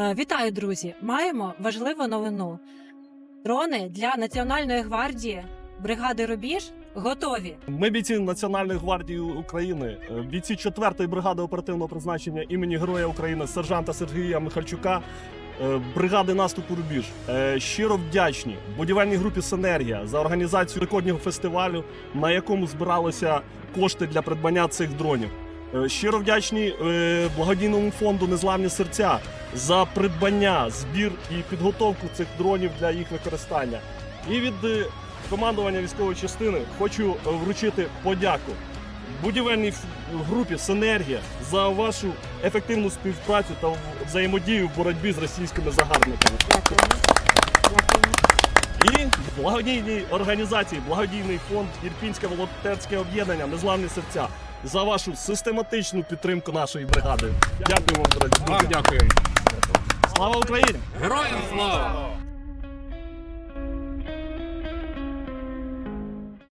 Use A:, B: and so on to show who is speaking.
A: Е, Вітаю, друзі! Маємо важливу новину. Дрони для Національної гвардії бригади Рубіж готові.
B: Ми бійці Національної гвардії України, е, бійці 4-ї бригади оперативного призначення імені Героя України сержанта Сергія Михальчука, е, бригади наступу Рубіж. Щиро вдячні будівельній групі Синергія за організацію рекордного фестивалю, на якому збиралися кошти для придбання цих дронів. Е, Щиро вдячні е, благодійному фонду Незламні серця за придбання, збір і підготовку цих дронів для їх використання. І від е, командування військової частини хочу вручити подяку будівельній групі Синергія за вашу ефективну співпрацю та взаємодію в боротьбі з російськими загарбниками. І благодійній організації, благодійний фонд Ірпінське волонтерське об'єднання Незламні серця за вашу систематичну підтримку нашої бригади. Дякую
C: вам,
B: друзі.
C: дякуємо.
B: Слава Україні!
C: Героям слава!